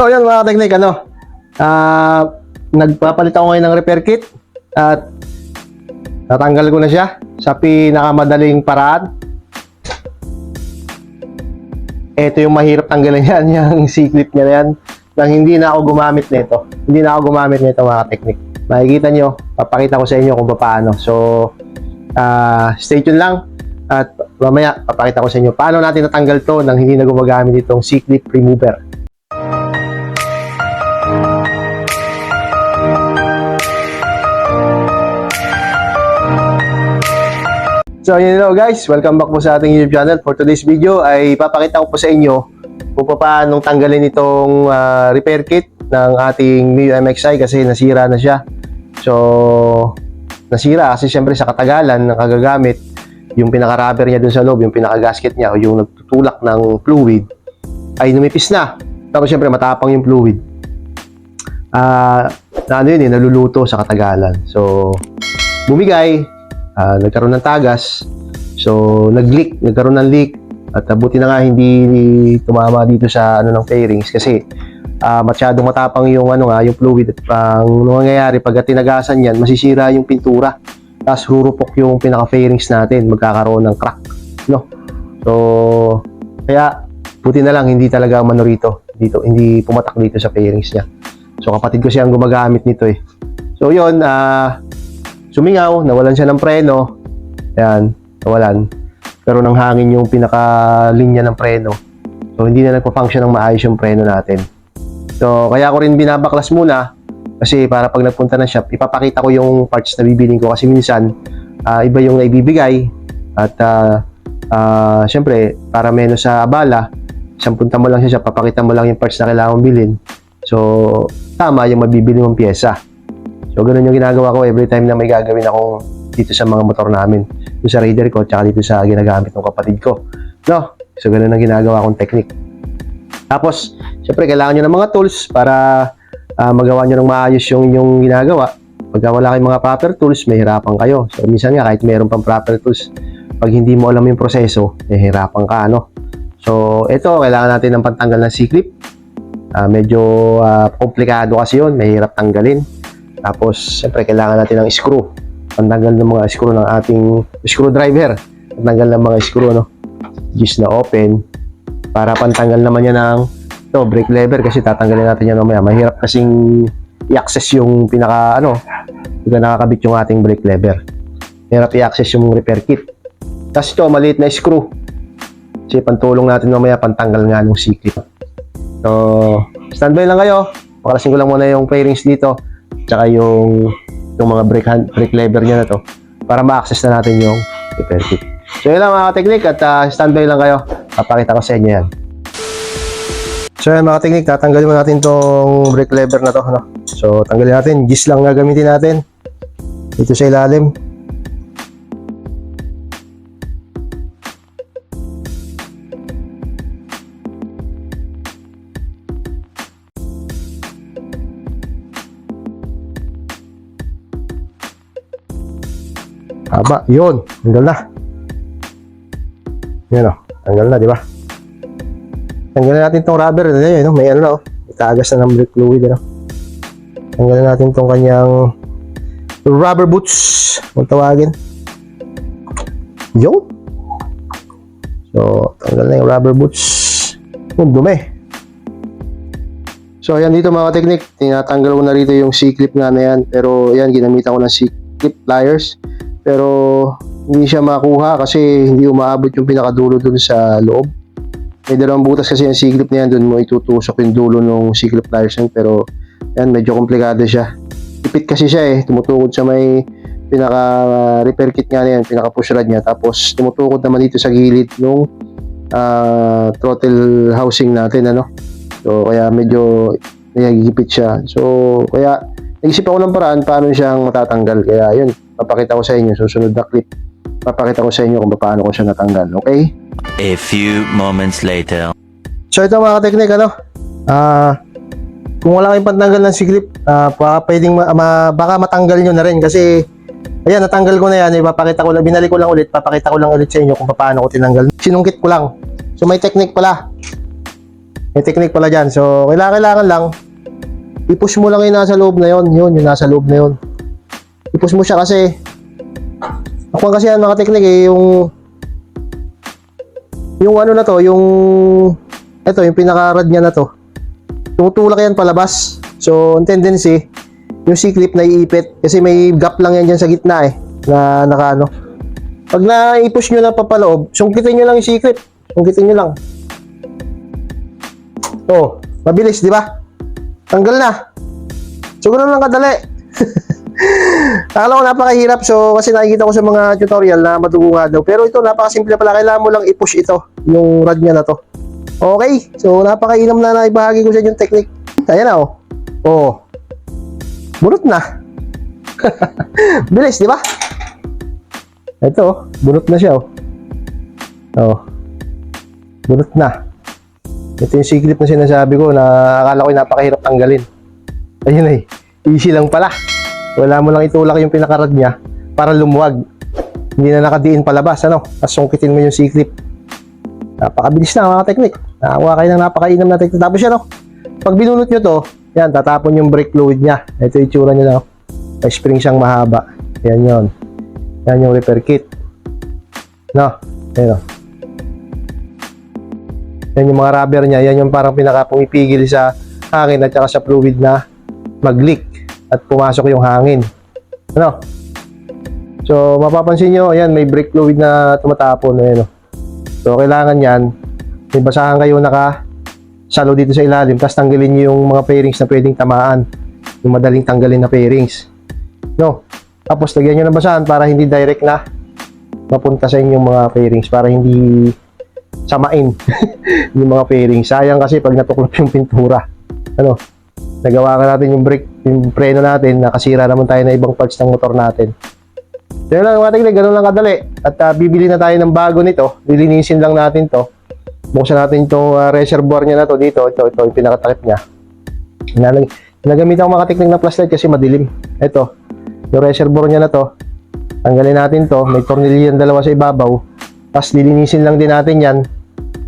So yun mga teknik, ano, ah, nagpapalit ako ngayon ng repair kit at tatanggal ko na siya sa pinakamadaling paraan. Ito yung mahirap tanggalin yan, yung C-clip niya na yan, nang hindi na ako gumamit nito. Hindi na ako gumamit nito mga teknik. Makikita nyo, papakita ko sa inyo kung paano. So, ah, stay tuned lang at mamaya papakita ko sa inyo paano natin natanggal to nang hindi na gumagamit itong C-clip remover. So yun hello guys, welcome back po sa ating YouTube channel. For today's video ay papakita ko po sa inyo kung paano tanggalin itong ah, repair kit ng ating Mio MXI kasi nasira na siya. So nasira kasi syempre sa katagalan ng kagagamit yung pinaka-rubber niya dun sa loob, yung pinaka-gasket niya o yung nagtutulak ng fluid ay numipis na. Tapos syempre matapang yung fluid. Ah, na ano yun eh, naluluto sa katagalan. So, bumigay, ah, nagkaroon ng tagas. So, nag-leak, nagkaroon ng leak. At ah, buti na nga hindi tumama dito sa ano ng fairings kasi ah, masyadong matapang yung ano nga, yung fluid at ang nangyayari pag tinagasan yan, masisira yung pintura. Tapos rurupok yung pinaka-fairings natin, magkakaroon ng crack, no? So, kaya buti na lang hindi talaga umano dito, hindi pumatak dito sa fairings niya. So, kapatid ko siya ang gumagamit nito eh. So, yun, ah, sumingaw, nawalan siya ng preno. Ayan, nawalan. Pero nang hangin yung pinaka-linya ng preno. So, hindi na nagpa-function ng maayos yung preno natin. So, kaya ko rin binabaklas muna kasi para pag nagpunta ng shop, ipapakita ko yung parts na bibiling ko kasi minsan ah, iba yung naibibigay at ah, ah, syempre para menos sa abala, isang punta mo lang siya, papakita mo lang yung parts na kailangan bilhin. So, tama yung mabibili mong pyesa. So, ganun yung ginagawa ko every time na may gagawin akong dito sa mga motor namin. Dito sa Raider ko, tsaka dito sa ginagamit ng kapatid ko. No? So, ganun ang ginagawa kong technique. Tapos, syempre, kailangan nyo ng mga tools para ah, magawa nyo ng maayos yung inyong ginagawa. Pagka wala kayong mga proper tools, may hirapan kayo. So, minsan nga, kahit meron pang proper tools, pag hindi mo alam yung proseso, may hirapan ka, ano? So, ito, kailangan natin ng pantanggal ng C-clip. Ah, medyo ah, komplikado kasi yun, mahirap tanggalin. Tapos, syempre, kailangan natin ng screw. Pantanggal ng mga screw ng ating screwdriver. Pantanggal ng mga screw, no? Gis na open. Para pantanggal naman yan ng to, brake lever kasi tatanggalin natin yan mamaya. Mahirap kasing i-access yung pinaka, ano, hindi nakakabit yung ating brake lever. Mahirap i-access yung repair kit. Tapos ito, maliit na screw. Kasi pantulong natin mamaya pantanggal nga ng C-clip. So, standby lang kayo. Pakalasin ko lang muna yung fairings dito. Tsaka yung, yung mga brake, hand, brake lever niya na to. Para ma-access na natin yung repair. So, yun lang mga teknik at ah, standby lang kayo. Papakita ko sa inyo yan. So, yan mga teknik, tatanggalin mo natin tong brake lever na to. Ano? So, tanggalin natin. Gis lang gagamitin natin. Dito sa ilalim. Haba, yun. Tanggal na. Yan o. Tanggal na, di ba? Tanggalin natin tong rubber. Yun, no? May ano na, oh. Itagas na ng brake fluid, ano? Tanggalin natin tong kanyang rubber boots. Kung tawagin. Yun. So, tanggal na yung rubber boots. Yung dumi. So, ayan dito mga teknik. Tinatanggal ko na rito yung C-clip nga na yan. Pero, ayan, ginamitan ko ng C-clip pliers. Pero, hindi siya makuha kasi hindi umaabot yung pinakadulo dun sa loob. May dalawang butas kasi yung C-clip na yan, dun mo itutusok yung dulo ng C-clip pliers yan. Pero, yan, medyo komplikado siya. Ipit kasi siya eh, tumutukod sa may pinaka repair kit nga na yan, pinaka push rod niya. Tapos, tumutukod naman dito sa gilid nung ah, throttle housing natin, ano. So, kaya medyo nagigipit siya. So, kaya, nag-isip ako ng paraan paano siyang matatanggal. Kaya, yun, papakita ko sa inyo, susunod na clip. Papakita ko sa inyo kung paano ko siya natanggal, okay? A few moments later. So ito mga teknik ano, ah kung wala kayong pantanggal ng siglip, baka pwedeng ma- ma- baka matanggal nyo na rin kasi ayan natanggal ko na yan, ipapakita ko lang, binalik ko lang ulit, papakita ko lang ulit sa inyo kung paano ko tinanggal. Sinungkit ko lang. So may technique pala. May technique pala dyan. So, kailangan, kailangan lang, i-push mo lang yung nasa loob na yon Yun, yung nasa loob na yun. I-push mo siya kasi, ako kasi mga technique eh, yung, yung ano na to, yung, ito, yung pinaka-rad niya na to. Tumutulak yan palabas. So, ang tendency, yung C-clip na iipit, kasi may gap lang yan dyan sa gitna eh, na naka ano. Pag na-i-push nyo na papaloob, sungkitin nyo lang yung C-clip. Sungkitin nyo lang. Oh, mabilis, di ba? Tanggal na. So, lang kadali. Akala ko napakahirap. So, kasi nakikita ko sa mga tutorial na madugo nga daw. Pero ito, napakasimple pala. Kailangan mo lang i-push ito. Yung rod niya na to. Okay. So, napakainam na na ibahagi ko sa inyo yung technique. Ayan na, oh. Oh. Bunot na. Bilis, di ba? Ito, oh. bunot na siya, oh. Oh. Bunot na. Ito yung secret na sinasabi ko na akala ko napakahirap tanggalin. Ayun eh. Easy lang pala. Wala mo lang itulak yung pinakarad niya para lumuwag. Hindi na nakadiin palabas, ano? Tapos sungkitin mo yung secret. Napakabilis na mga teknik. Nakakuha kayo ng napakainam na teknik. Tapos yan, oh. Pag binunot nyo to, yan, tatapon yung brake fluid niya. Ito yung itsura niya na, oh. May spring siyang mahaba. Yan yon. Yan yung repair kit. No? Ayan, oh. Yan yung mga rubber niya, yan yung parang pinaka pumipigil sa hangin at saka sa fluid na mag-leak at pumasok yung hangin. Ano? So, mapapansin nyo, ayan, may brake fluid na tumatapon. Ayan, oh. So, kailangan yan, may basahan kayo naka salo dito sa ilalim, tapos tanggalin nyo yung mga pairings na pwedeng tamaan. Yung madaling tanggalin na pairings. No? Tapos, lagyan nyo ng basahan para hindi direct na mapunta sa inyong mga pairings para hindi samain yung mga fairing. Sayang kasi pag natuklop yung pintura. Ano? Nagawa ka natin yung brake, yung preno natin, nakasira naman tayo na ibang parts ng motor natin. So yun lang mga tignan, ganun lang kadali. At ah, bibili na tayo ng bago nito. Lilinisin lang natin to. Buksan natin itong ah, reservoir niya na to dito. Ito, ito, yung pinakatakip niya. Nalag, nagamitan ko mga teknik na flashlight kasi madilim. Ito, yung reservoir niya na to. Tanggalin natin to. May tornilyo yung dalawa sa ibabaw. Tapos lilinisin lang din natin yan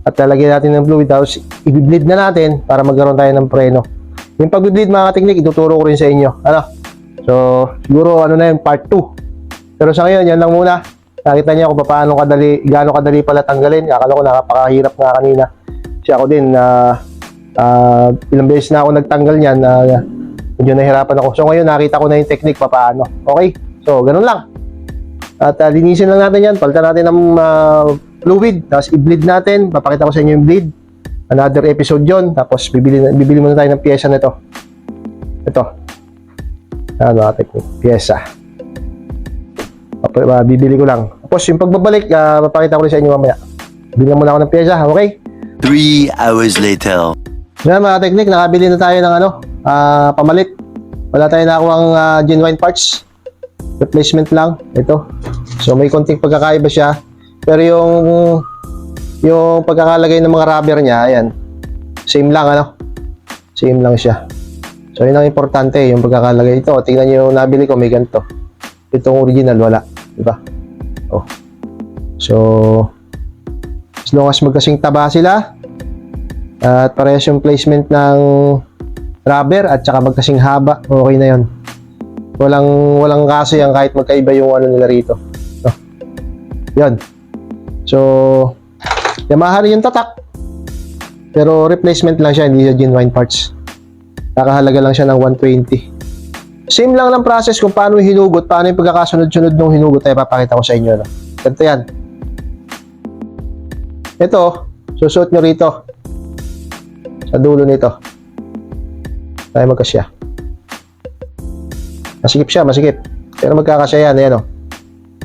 at lalagyan natin ng fluid tapos i-bleed na natin para magkaroon tayo ng preno. Yung pag-bleed mga teknik, ituturo ko rin sa inyo. Ano? So, siguro ano na yun, part 2. Pero sa ngayon, yan lang muna. Nakita niyo kung paano kadali, gaano kadali pala tanggalin. Akala ko nakapakahirap nga kanina. Kasi ako din, na ah, ilang beses na ako nagtanggal niyan, na medyo nahirapan ako. So ngayon, nakita ko na yung technique papaano. Okay? So, ganun lang. At ah, linisin lang natin yan. Palitan natin ng ah, fluid. Tapos i-bleed natin. Papakita ko sa inyo yung bleed. Another episode yon Tapos bibili, bibili muna tayo ng pyesa nito. Ito. Ano mga technique? Pyesa. Ah, bibili ko lang. Tapos yung pagbabalik, ah, papakita ko rin sa inyo mamaya. Bili muna ako ng pyesa. Okay? Three hours later. Yan mga technique, nakabili na tayo ng ano, ah, pamalit. Wala tayo nakuha ang genuine parts. Replacement lang. Ito. So may konting pagkakaiba siya. Pero yung yung pagkakalagay ng mga rubber niya, ayan. Same lang ano. Same lang siya. So yun ang importante, yung pagkakalagay. Ito, tingnan niyo yung nabili ko, may ganito. Itong original, wala. Diba? Oh. So, as long as magkasing taba sila, at parehas yung placement ng rubber at saka magkasing haba, okay na yon. Walang walang kaso yan kahit magkaiba yung ano nila rito. No. Yan. So, Yamaha rin yung tatak. Pero replacement lang siya, hindi siya genuine parts. Nakahalaga lang siya ng 120. Same lang ng process kung paano hinugot, paano yung pagkakasunod-sunod ng hinugot ay papakita ko sa inyo. No? Ganito yan. Ito, susuot nyo rito. Sa dulo nito. Tayo magkasya. Masikip siya, masikip. Pero magkakasya yan, ayan o.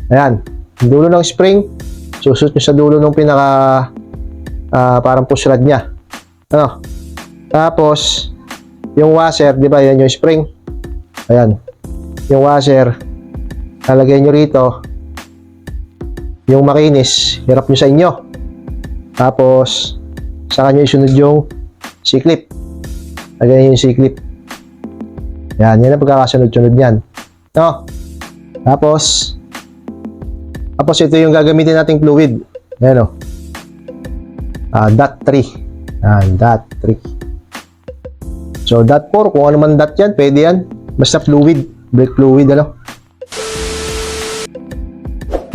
Ayan. Yung dulo ng spring, susuot nyo sa dulo ng pinaka ah, parang push rod niya. Ano? Tapos, yung washer, di ba, yan yung spring. Ayan. Yung washer, lalagay nyo rito. Yung makinis, hirap nyo sa inyo. Tapos, saka nyo isunod yung C-clip. Lagay nyo yung C-clip. Yan, yan ang pagkakasunod-sunod yan. No? Tapos, tapos ito yung gagamitin nating fluid. Ayan o. Ah, dot 3. Ah, dot 3. So, dot 4, kung ano man dot yan, pwede yan. Basta fluid, brake fluid, ano.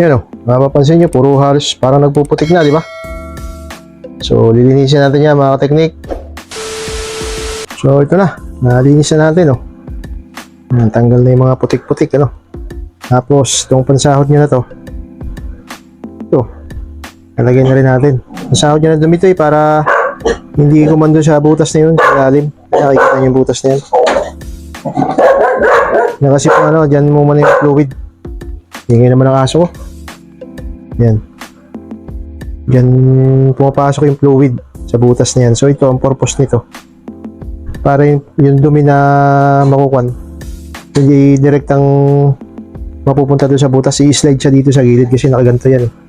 Yan o, mapapansin nyo, puro halos parang nagpuputik na, di ba? So, lilinisin natin yan mga teknik. So, ito na, nalinis na natin, oh. Tanggal na yung mga putik-putik, ano. Tapos, itong pansahod nyo na to. Lalagyan na rin natin. Nasahod nyo na dumi ito eh, para hindi kumando sa butas na yun, sa ilalim. Nakikita nyo yung butas na yun. Yan kasi po ano, dyan mo muna yung fluid. Hingin naman ang aso ko. Yan. Diyan pumapasok yung fluid sa butas na yan. So ito, ang purpose nito. Para yung, yung dumi na makukuan, hindi direktang mapupunta doon sa butas, i-slide siya dito sa gilid kasi nakaganto yan eh.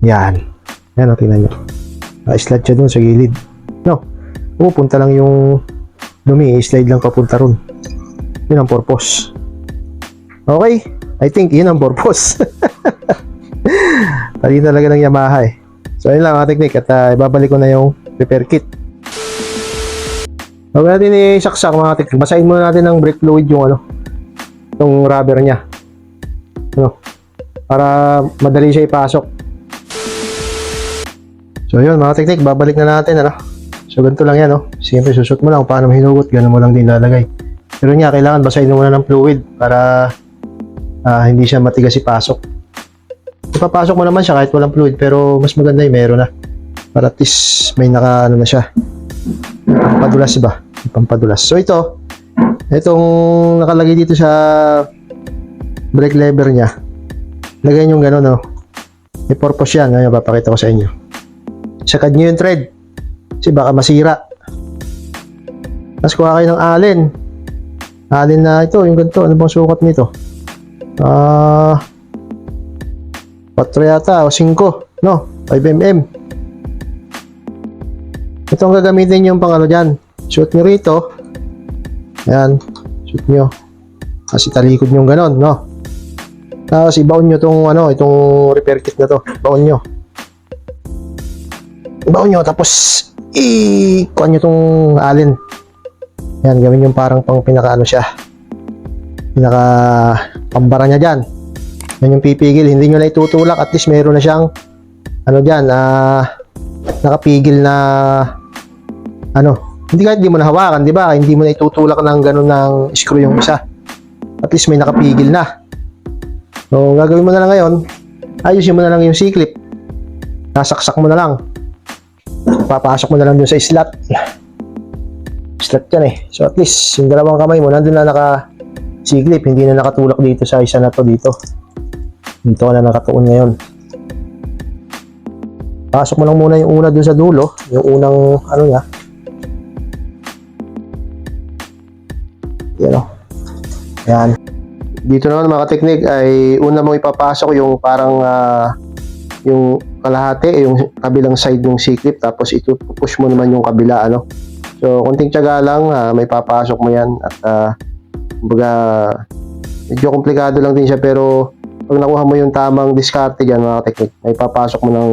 Yan. Yan o, tingnan nyo. Na-slide siya dun sa gilid. No. Pupunta lang yung dumi, i-slide lang papunta ron. Yun ang purpose. Okay. I think yun ang purpose. Tali talaga ng Yamaha eh. So, yun lang mga technique at ah, ibabalik ko na yung repair kit. Huwag natin i-saksak mga technique. Basahin muna natin ng brake fluid yung ano, yung rubber niya. Ano, para madali siya ipasok. So yun mga technique, babalik na natin ano. So ganito lang yan no. Siyempre susot mo lang kung paano hinugot, ganun mo lang din lalagay. Pero nga, kailangan basahin mo muna ng fluid para ah, hindi siya matigas ipasok. Ipapasok mo naman siya kahit walang fluid pero mas maganda yung meron na. Para at least may naka ano na siya. Pampadulas ba? Pampadulas. So ito, itong nakalagay dito sa brake lever niya. Lagyan yung gano'n no. May purpose yan. Ngayon, papakita ko sa inyo. Sakad nyo yung thread. Kasi baka masira. Tapos kuha kayo ng allen. Allen na ito, yung ganito. Ano bang sukat nito? Ah... 4 yata o 5. No, 5 mm. Ito ang gagamitin yung pang ano dyan. Shoot nyo rito. Ayan. Shoot nyo. Kasi talikod nyo ganon, no? Tapos ibaon nyo tong ano, itong repair kit na to. Ibaon nyo. Ibaon nyo, tapos i-kuha nyo tong allen. Yan, gawin yung parang pang pinaka ano siya. Pinaka pambara niya dyan. Yan yung pipigil. Hindi nyo na itutulak. At least meron na siyang ano dyan, ah, nakapigil na ano, hindi kahit hindi mo na hawakan, di ba? Hindi mo na itutulak ng ganun ng screw yung isa. At least may nakapigil na. So, gagawin mo na lang ngayon, ayusin mo na lang yung C-clip. Nasaksak mo na lang. Papasok mo na lang dun sa slot. Slot yan eh. So, at least, yung dalawang kamay mo, nandun na naka C-clip. Hindi na nakatulak dito sa isa na to dito. Dito na nakatuon ngayon. Pasok mo lang muna yung una dun sa dulo. Yung unang, ano niya. Yan o. Yan. Dito naman mga teknik ay una mo ipapasok yung parang ah, yung kalahati, yung kabilang side ng C-clip tapos ito push mo naman yung kabila ano. So konting tiyaga lang ah, may papasok mo yan at uh, kumbaga medyo komplikado lang din siya pero pag nakuha mo yung tamang diskarte diyan mga teknik, may papasok mo ng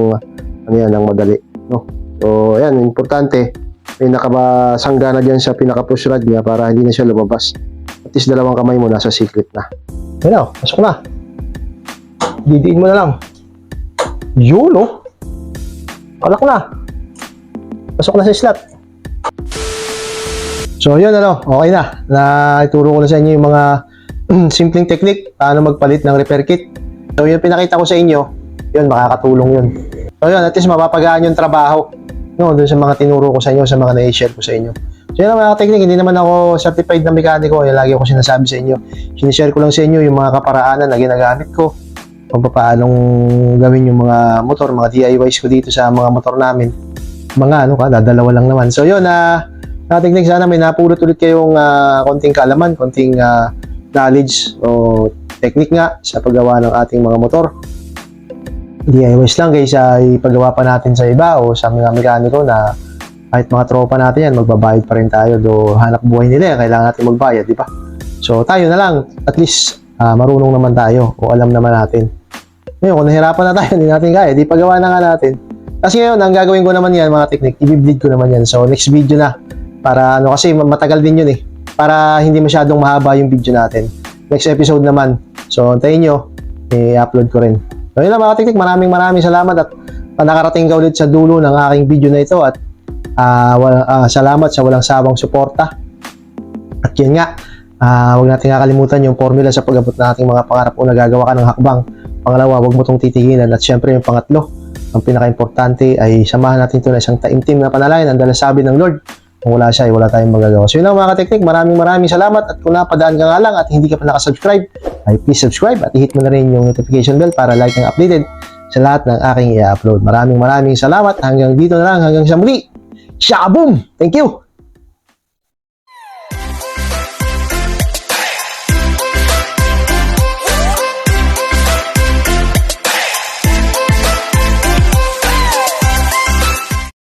ano yan, ng madali, no? So ayan, importante may nakabasangga na diyan sa pinaka push rod niya para hindi na siya lumabas. At least dalawang kamay mo nasa secret na. Yan o, pasok na. Didiin mo na lang. Yun o. Kalak na. Pasok na sa slot. So yun ano, okay na. Na ituro ko na sa inyo yung mga simpleng technique paano magpalit ng repair kit. So yun pinakita ko sa inyo, yun makakatulong yun. So yun, at least mapapagaan yung trabaho no, dun sa mga tinuro ko sa inyo, sa mga na-share ko sa inyo. So yun ang mga technique, hindi naman ako certified na mekaniko, yan lagi ako sinasabi sa inyo. Sinishare ko lang sa inyo yung mga kaparaanan na ginagamit ko, kung paanong gawin yung mga motor, mga DIYs ko dito sa mga motor namin. Mga ano ka, dadalawa lang naman. So yun, uh, technique sana may napulot ulit kayong ah, konting kaalaman, konting ah, knowledge o technique nga sa paggawa ng ating mga motor. DIYs lang kaysa ipagawa pa natin sa iba o sa mga mekaniko na kahit mga tropa natin yan, magbabayad pa rin tayo do hanap buhay nila, yan, kailangan natin magbayad, di ba? So tayo na lang, at least ah, marunong naman tayo o alam naman natin. Ngayon, kung nahirapan na tayo, hindi natin kaya, di pagawa na nga natin. Kasi ngayon, ang gagawin ko naman yan, mga technique, i-bleed ko naman yan. So, next video na. Para ano, kasi matagal din yun eh. Para hindi masyadong mahaba yung video natin. Next episode naman. So, antayin nyo, i-upload ko rin. So, yun lang mga technique, maraming maraming salamat at uh, nakarating ka ulit sa dulo ng aking video na ito at ah, wala- ah, salamat sa walang sawang suporta. At yun nga, ah, huwag natin kakalimutan yung formula sa pag-abot ng ating mga pangarap o nagagawa ka ng hakbang. Pangalawa, huwag mo itong titigilan. At syempre yung pangatlo, ang pinaka-importante ay samahan natin ito na isang taimtim na panalangin. Ang dalas sabi ng Lord, kung wala siya, ay wala tayong magagawa. So yun lang mga kateknik, maraming maraming salamat at kung napadaan ka nga lang at hindi ka pa nakasubscribe, ay please subscribe at i-hit mo na rin yung notification bell para like and updated sa lahat ng aking i-upload. Maraming maraming salamat. Hanggang dito na lang, hanggang sa muli. Shaboom! Thank you!